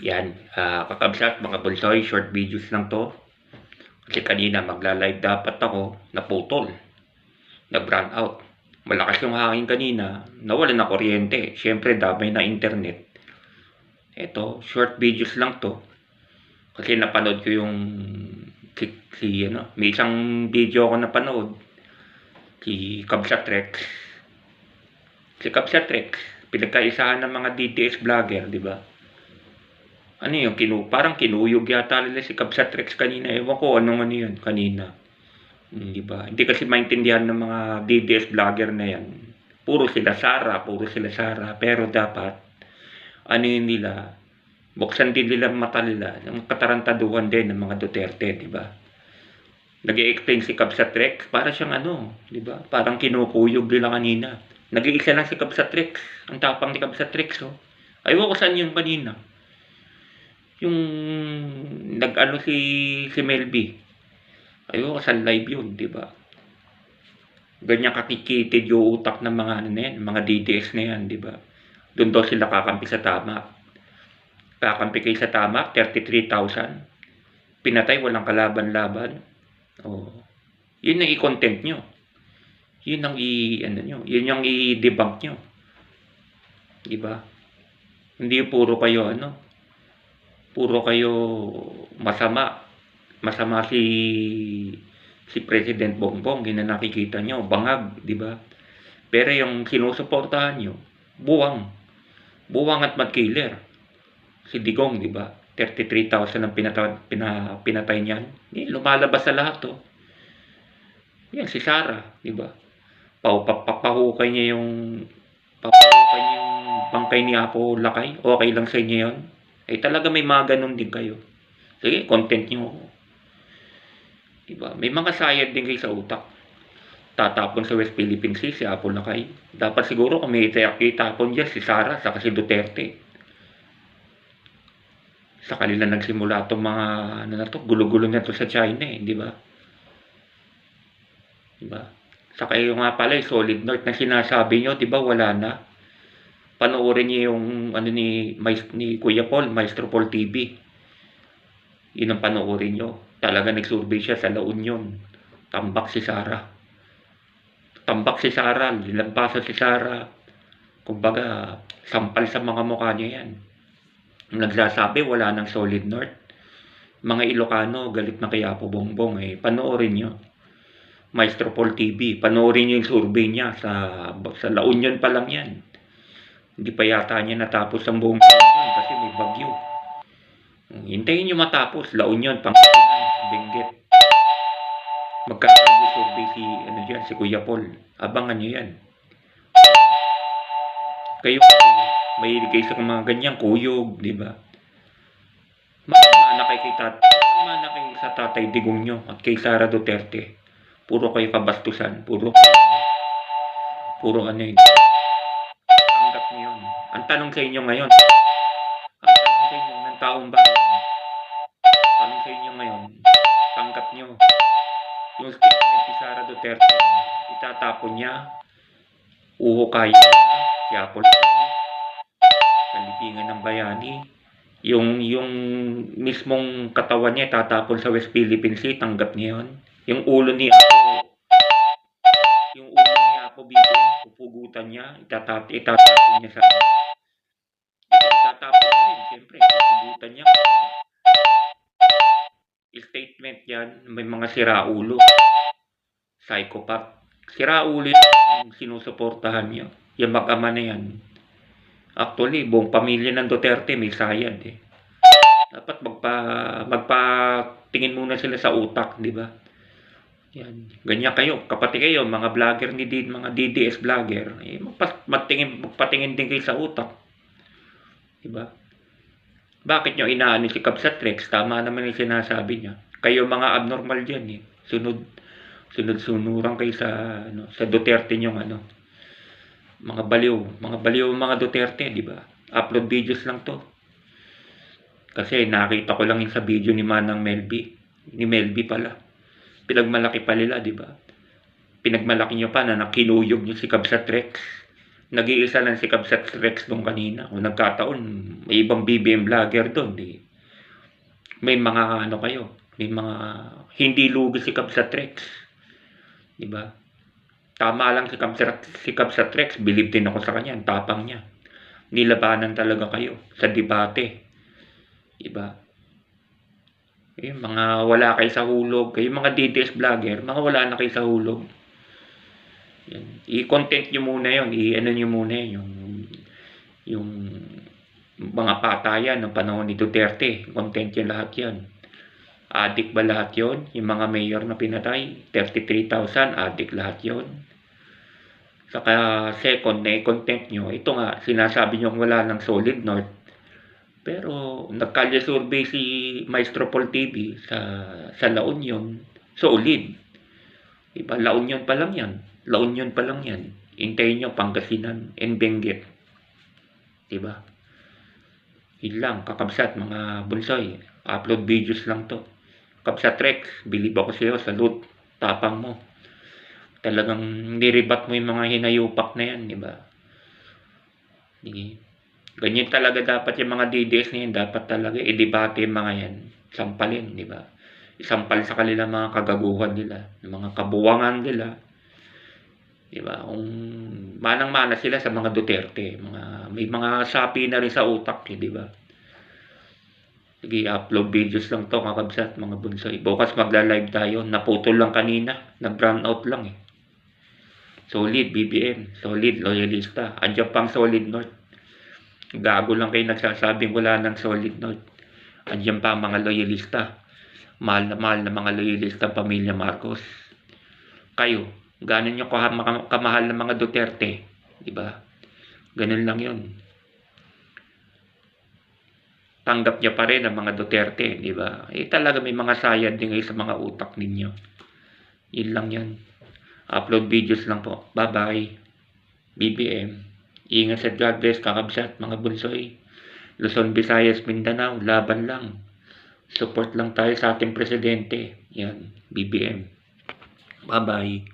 Yan, ah, kakabsat mga bulsoy, short videos lang to. Kasi kanina magla-live dapat ako, naputol. Nag-run out. Malakas yung hangin kanina, nawala na kuryente. Siyempre, damay na internet. Ito, short videos lang to. Kasi napanood ko yung si, si ano, may isang video ako napanood. Si Kabsat Rex. Si Kabsat Rex, pinagkaisahan ng mga DTS vlogger, di ba? Ano yung kinu parang kinuyog yata nila si Kabsat Rex kanina. Ewan ko anong ano yun kanina. Hindi ba? Hindi kasi maintindihan ng mga DDS vlogger na yan. Puro sila Sara, puro sila Sara. Pero dapat, ano yun nila, buksan din nila ang mata nila ng katarantaduhan din ng mga Duterte, di ba? nag explain si Kabsat Rex, para siyang ano, di ba? Parang kinukuyog nila kanina. Nag-iisa lang si Kabsat Rex. Ang tapang ni Kabsat Rex, oh. Ayaw ko saan yung kanina yung nag-ano si si Melby. Ayoko sa live yun, di ba? Ganyan kakikitid yung utak ng mga ano na yan, mga DDS na yan, di ba? Doon daw sila kakampi sa tama. Kakampi kayo sa tama, 33,000. Pinatay, walang kalaban-laban. Oh. Yun ang i-content nyo. Yun ang i, ano nyo, yun yung i-debunk nyo. Di ba? Hindi puro kayo, ano, puro kayo masama. Masama si si President Bongbong, yun na nakikita nyo, bangag, di ba? Pero yung sinusuportahan nyo, buwang. Buwang at magkiller. Si Digong, di ba? 33,000 ang pinatay, pina, pinatay niyan. Eh, lumalabas sa lahat, oh. Yan, si Sara, di ba? Papahukay niya yung papahukay niya yung bangkay ni Apo Lakay. Okay lang sa inyo yun? Eh talaga may mga ganun din kayo. Sige, content nyo ako. Diba? May mga sayad din kayo sa utak. Tatapon sa West Philippine Sea, si Apple na kayo. Dapat siguro kung may itapon dyan, si Sara, saka si Duterte. Sa kanila nagsimula itong mga, ano na to, gulo-gulo na to sa China eh, di ba? Di ba? Saka yung nga pala, solid north na sinasabi nyo, di ba, wala na panoorin niyo yung ano ni, ni Kuya Paul, Maestro Paul TV. Yun ang panoorin niyo. Talaga nag-survey siya sa La Union. Tambak si Sara. Tambak si Sara, lilampasa si Sara. Kumbaga, sampal sa mga mukha niya yan. Nagsasabi, wala nang solid north. Mga Ilocano, galit na kaya po bongbong eh. Panoorin niyo. Maestro Paul TV. Panoorin niyo yung survey niya sa, sa La Union pa lang yan. Hindi pa yata niya natapos ang buong taon kasi may bagyo. Hintayin niyo matapos. La Union, Pangasinan, Benguet. Magkakaroon survey si, ano dyan, si Kuya Paul. Abangan niyo yan. Kayo mahilig kayo sa mga ganyan, kuyog, di ba? Mana kay kay tatay, mana kay sa tatay digong nyo at kay Sara Duterte. Puro kayo kabastusan, puro puro ano yun. Ang tanong sa inyo ngayon, ang tanong sa inyo ng taong bayan, tanong sa inyo ngayon, tanggap niyo yung statement ni Sara Duterte, itatapon niya, uhukayin niya, si Apple sa libingan ng bayani, yung yung mismong katawan niya tatapon sa West Philippine Sea, tanggap niya yun. Yung ulo ni pupugutan niya, itatap, itatapon niya sa itatapon niya rin, siyempre, pupugutan niya. Statement yan, may mga siraulo, psychopath. Siraulo yung sinusuportahan niya. Yung mag-ama na yan. Actually, buong pamilya ng Duterte may sayad eh. Dapat magpa magpatingin muna sila sa utak, di ba? Yan. Ganyan kayo, kapati kayo, mga vlogger ni D, mga DDS vlogger, eh, magpa, magtingin, magpatingin din kayo sa utak. Di ba? Bakit nyo inaano si Kabsat Rex? Tama naman yung sinasabi niya. Kayo mga abnormal dyan eh. Sunod, sunod-sunuran kayo sa, ano, sa Duterte nyong ano, mga baliw, mga baliw mga Duterte, di ba? Upload videos lang to. Kasi nakita ko lang yung sa video ni Manang Melby. Ni Melby pala. Pinagmalaki pa nila, di ba? Pinagmalaki nyo pa na nakinuyog nyo si Kabsat Rex. nag-iisa lang si Kabsat Rex nung kanina. Kung nagkataon, may ibang BBM vlogger doon. Di. May mga ano kayo, may mga hindi lugi si Kabsat Rex. Di ba? Tama lang si Kabsat, si Kabsat Rex, believe din ako sa kanya, ang tapang niya. Nilabanan talaga kayo sa debate. Di ba? Eh, mga wala kayo sa hulog, kayo mga DDS vlogger, mga wala na kayo sa hulog. I-content nyo muna yon i-ano nyo muna yun, yung, yung mga patayan ng panahon ni Duterte. Content yan lahat yan. Adik ba lahat yon Yung mga mayor na pinatay, 33,000, adik lahat yon Saka second na i-content nyo, ito nga, sinasabi nyo wala ng solid north. Pero nagkalya survey si Maestro Paul TV sa, sa La Union, solid. Diba? La Union pa lang yan. La Union pa lang yan. Hintayin nyo Pangasinan and Benguet. Diba? Yun lang, kakabsat mga bunsoy. Upload videos lang to. Kabsat Rex, believe ako sa'yo, salute, tapang mo. Talagang niribat mo yung mga hinayupak na yan, di ba? Di- Ganyan talaga dapat yung mga DDS na yan, dapat talaga i-debate yung mga yan. Sampalin, di ba? Isampal sa kanila mga kagaguhan nila, mga kabuwangan nila. Di ba? Kung manang-mana sila sa mga Duterte, mga may mga sapi na rin sa utak, eh, di ba? Sige, upload videos lang to, kakabsat, mga bunsoy. Bukas magla-live tayo. Naputol lang kanina. Nag-brown out lang eh. Solid, BBM. Solid, loyalista. Andiyan pang solid north. Gago lang kayo nagsasabing wala ng solid north. Andiyan pa mga loyalista. Mahal na mahal na mga loyalista pamilya Marcos. Kayo, yung kam- kamahal ng mga Duterte. Di ba? Ganun lang yun. Tanggap niya pa rin ang mga Duterte, di ba? Eh talaga may mga sayad din ngayon sa mga utak ninyo. Yun lang yan. Upload videos lang po. Bye-bye. BBM. Ingat sa God bless, kakabsat, mga bunsoy. Luzon, Visayas, Mindanao, laban lang. Support lang tayo sa ating presidente. Yan, BBM. Bye-bye.